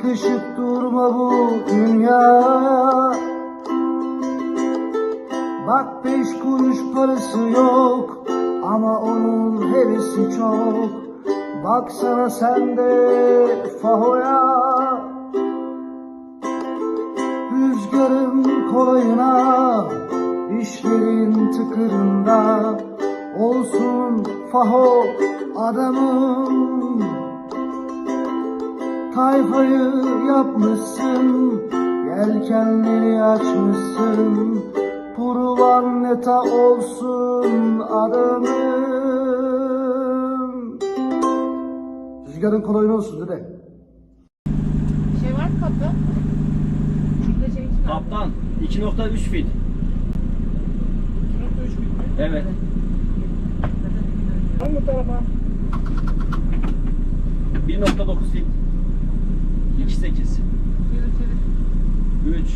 Sıkışıp durma bu dünyaya Bak beş kuruş parası yok Ama onun hevesi çok. Baksana sen de Faho'ya. Rüzgarın kolayına işlerin tıkırında Olsun Faho adamım Tayfayı yapmışsın Yelkenleri açmışsın Purvan neta olsun adamım Rüzgarın kolayına olsun dede Şey var mı kapta? Şurada şey çıkar. Kaptan 2.3 fit. 2.3 bin. Evet. Hangi tarafa? 1.9 fit. 2.8. Çevir çevir. 3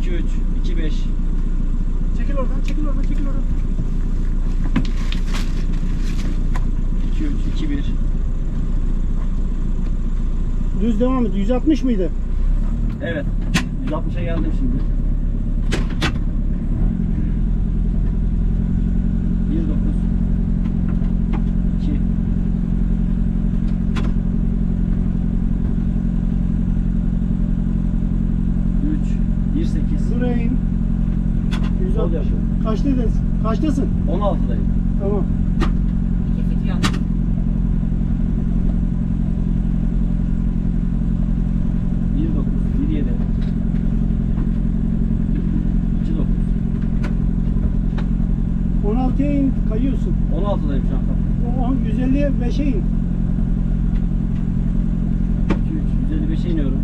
2 3 2 5 Çekil oradan, çekil oradan, çekil oradan. 2 3 2 1 Düz devam et. 160 mıydı? Evet. 160'a geldim şimdi. 1 9 2 3 1 8 Buraya in. Sol 160. yapıyorum. Kaçtaydın? Kaçtasın? 16'dayım. Tamam. İki fit yandı. 1 9 1 7 2 9 16'ya in. Kayıyorsun. 16'dayım şu an. O on- 150'ye 5'e in. 2 3 155'e iniyorum.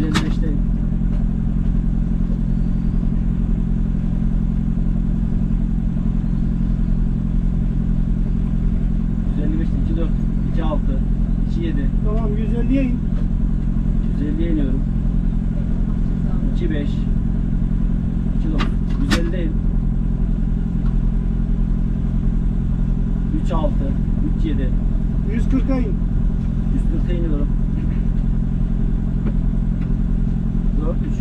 155'teyim. ...155'te 2 4 2 6 2 7 Tamam 150'ye in. 150'ye iniyorum. 2 5 2 9 150'deyim. 3 6 3 7 140'a in. 140'a iniyorum. 4 3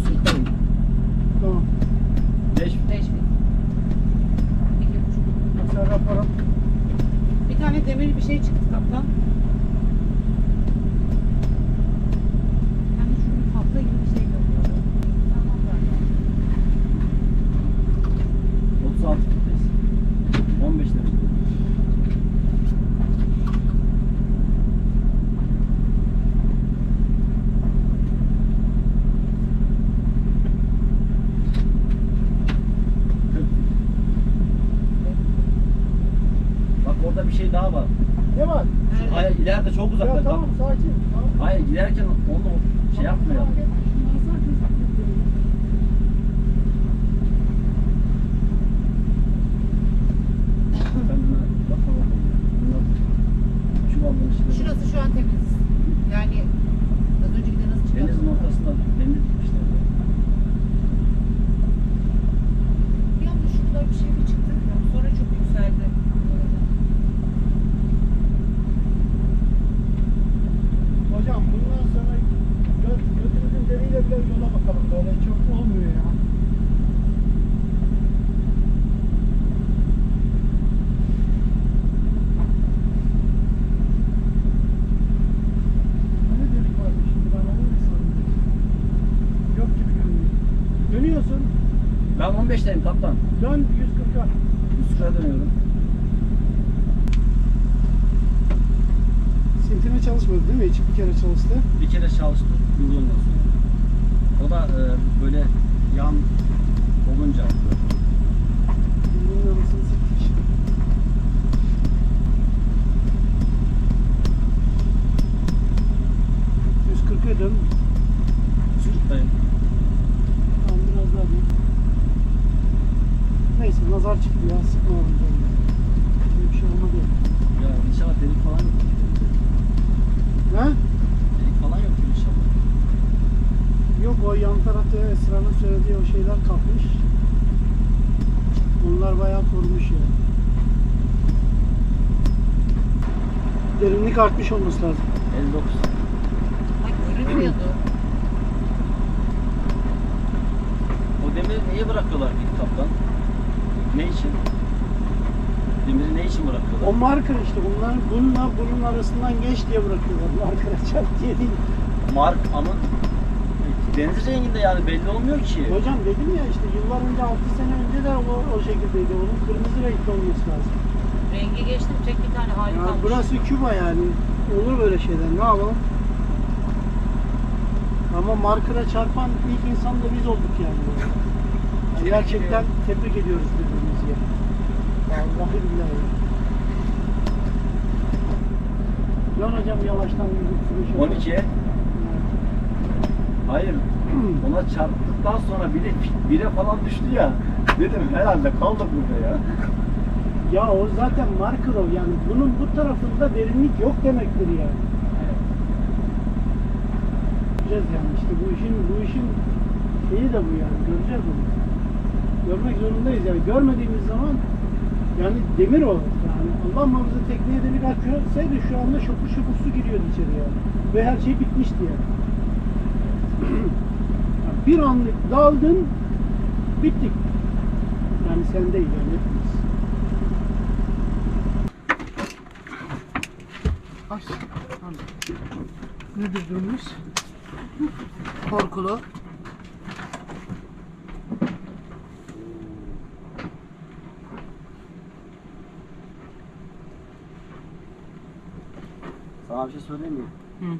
140'dayım. Tamam. 5 Beş fit. İki buçuk. Sen rapora. Bir tane demir bir şey çıktı kaptan. Yani şunun tahta gibi bir şey görüyorum. Tamam zaten. 36 fitteyiz. 15 derece. Kırk. Bak orada bir şey daha var. Ne var? Şu- Hayır ileride çok uzakta. Ya tamam sakin. Tamam. Hayır giderken onu şey yapmayalım. Ben buna bakalım. Bunlar şu balon işte. Şurası şu an temiz. Yani az önceki de nasıl çıktı? Denizin ortasında demir dikmişler. Bir anda şurada bir şey bir çıktı. Sonra çok yükseldi. Hocam bundan sonra gö götümüzün deriyle bile yola bakalım. Böyle çok olmuyor ya. Ne delik vardı şimdi ben onu mu sandım? Yok gibi görünüyor. Dönüyorsun. Ben 15'teyim kaptan. Dön 140'a. Üsküdar'a dönüyorum. Sintine çalışmadı değil mi? Hiç bir kere çalıştı. Bir kere çalıştı yılından sonra. O da e, böyle yan olunca Bunun anasını siktik. Yüz dön. sürttayım. Tamam biraz daha büyük. Neyse nazar çıktı ya sıkma oğlum canım. Öyle bir şey olmadı ya. Ya inşallah delik falan yok. Ha? Delik falan yok inşallah. Yok o yan tarafta Esra'nın söylediği o şeyler kalkmış. Onlar bayağı korumuş ya. derinlik artmış olması lazım. 59. Bak görünmüyordu. O demiri niye bırakıyorlar ki kaptan? Ne için? Demiri ne için bırakıyorlar? O marker işte bunlar bununla bunun arasından geç diye bırakıyorlar. Marker'a çarp diye değil. Mark ama deniz renginde yani belli olmuyor ki. Hocam dedim ya işte yıllar önce 6 sene önce de o, o şekildeydi. Onun kırmızı renkli olması lazım. Rengi geçtim tek bir tane hali Ya burası Küba yani. Olur böyle şeyler. Ne yapalım? Ama markera çarpan ilk insan da biz olduk yani. Yani Gerçekten tebrik ediyoruz birbirimizi ya. Vallahi billahi. Lan hocam yavaştan gidip 12. Hayır. Ona çarptıktan sonra bile bire falan düştü ya. Dedim herhalde kaldık burada ya. Ya o zaten marker o yani bunun bu tarafında derinlik yok demektir yani. Göreceğiz yani işte bu işin bu işin şeyi de bu yani göreceğiz onu. Görmek zorundayız yani görmediğimiz zaman yani demir o yani Allah muhafaza tekneye delik açıyorsaydı şu anda şopur şopur su giriyordu içeri yani. Ve her şey bitmişti yani. Yani bir anlık daldın bittik. Yani sen değil yani hepimiz. Tamam. Nedir durumumuz? Korkulu. Sana bir şey söyleyeyim mi? Hı.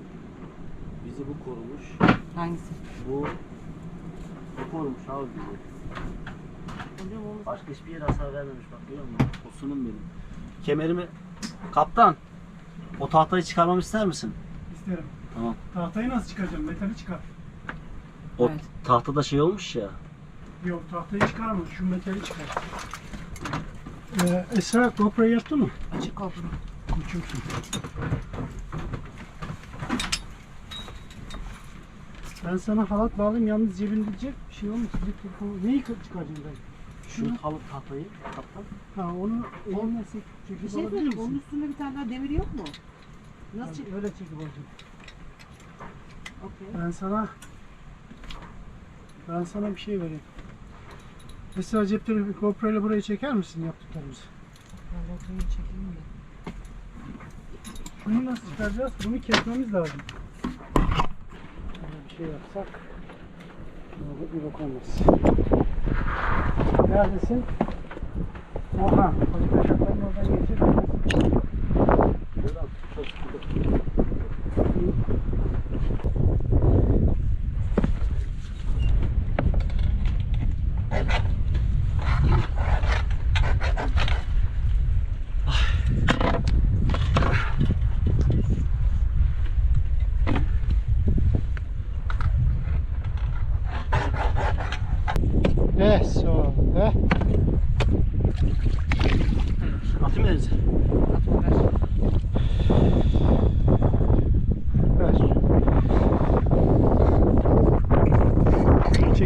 Bizi bu korumuş. Hangisi? Bu bu korumuş abi bizi. Başka hiçbir yere hasar vermemiş bak görüyor musun? O sunum benim. Kemerimi kaptan o tahtayı çıkarmamı ister misin? İsterim. Tamam. Tahtayı nasıl çıkaracağım? Metali çıkar. O Evet. tahtada şey olmuş ya. Yok tahtayı çıkaramaz. Şu metali çıkar. Ee, Esra GoPro yaptı mı? Açık korkulu. Uçursun. Ben sana halat bağlayayım yalnız cebinde cep bir şey olmasın. Cep telefonu. Neyi çıkaracağım ben? Şu halı tahtayı kaptan. Ha onu elimle çek, çekip Bir şey alabilir söyleyeyim. Onun misin? üstünde bir tane daha demir yok mu? Nasıl çık? Ben öyle çekip alacağım. Okey. Ben sana ben sana bir şey vereyim. Mesela cep telefonu GoPro ile burayı çeker misin yaptıklarımızı? Ben rotayı çekeyim de. Şunu nasıl çıkaracağız? Bunu kesmemiz lazım. Şey yapsak bir bok olmaz. Neredesin? Oha, Hacı Taşaklar'ın oradan geçir. Eso,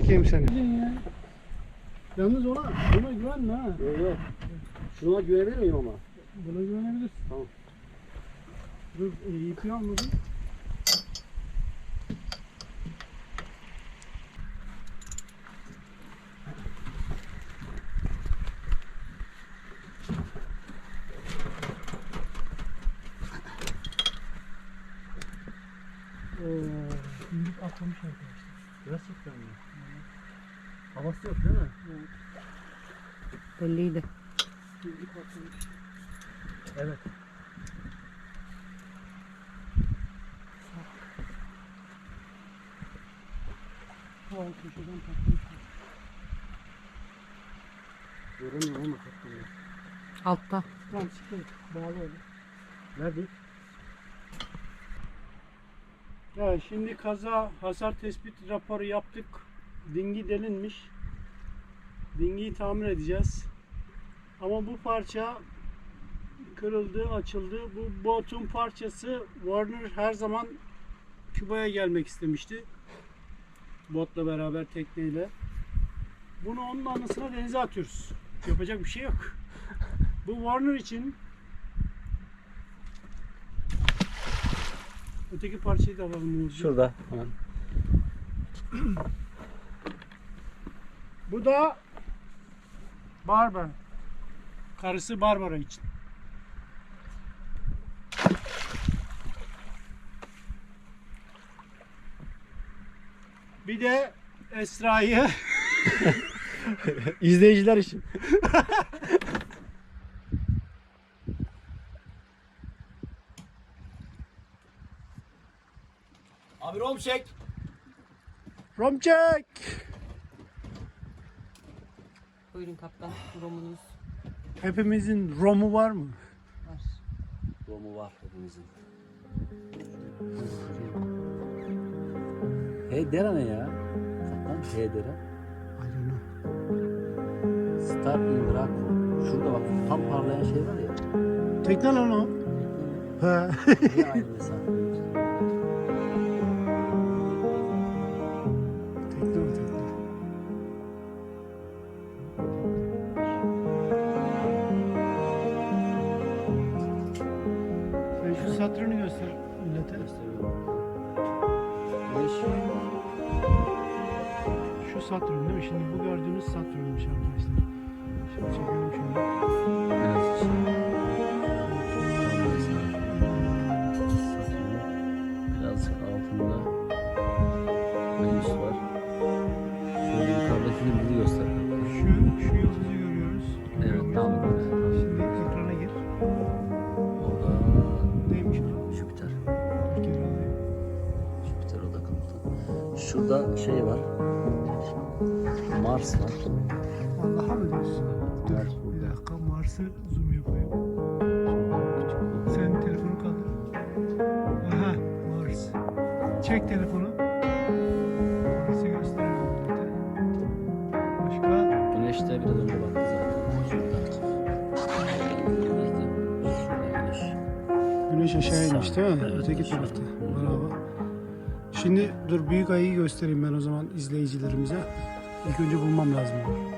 Çekeyim seni. Yalnız ona, buna güvenme ha. Yok yok. Şuna güvenebilir miyim ama? Buna güvenebilirsin. Tamam. Dur, e, ipi almadın. Oo, şimdi atlamış arkadaşlar. Gerçekten mi? Havası yok değil mi? Belliydi. Evet. Köşeden patlamış. Göremiyorum ama kaptanı. Altta. Tamam, siktir. Bağlı öyle. Nerede? Ya şimdi kaza hasar tespit raporu yaptık. Dingi delinmiş. Dingiyi tamir edeceğiz. Ama bu parça kırıldı, açıldı. Bu botun parçası Warner her zaman Küba'ya gelmek istemişti. Botla beraber tekneyle. Bunu onun anısına denize atıyoruz. Yapacak bir şey yok. Bu Warner için Öteki parçayı da alalım Uğurcuğum. Şurada. Hemen. Bu da Barbara. Karısı Barbara için. Bir de Esra'yı İzleyiciler için. Abi rom çek. Romçek. Buyurun kaptan. Romunuz Hepimizin Rom'u var mı? var. Romu var hepimizin. Hey dere ne ya? Kaptan hey dere. I don't know. Star in Draco. Şurada bak tam parlayan şey var ya. Tekne lan o. He. Niye aynı mesafe? Satürn değil mi? Şimdi bu gördüğünüz Satürn'müş arkadaşlar. Şimdi çekelim şunu. Evet. Birazcık altında Venüs var. Şöyle yukarıdaki yıldızı göster. Şu, şu yıldızı görüyoruz. Evet tam böyle. Şimdi ekrana gir. Orada Neymiş o? Jüpiter. Jüpiter o da komutan. Şurada şey var. Mars var. Allah'a mı diyorsun? Dur bir dakika Mars'ı zoom yapayım. Sen telefonu kaldır. Aha Mars. Çek telefonu. Mars'ı gösterelim. Başka? Güneş de biraz önce baktı zaten. Güneş. Güneş aşağı inmiş değil mi? Evet, Öteki tarafta. Bravo. Şimdi dur büyük ayıyı göstereyim ben o zaman izleyicilerimize. İlk önce bulmam lazım onu.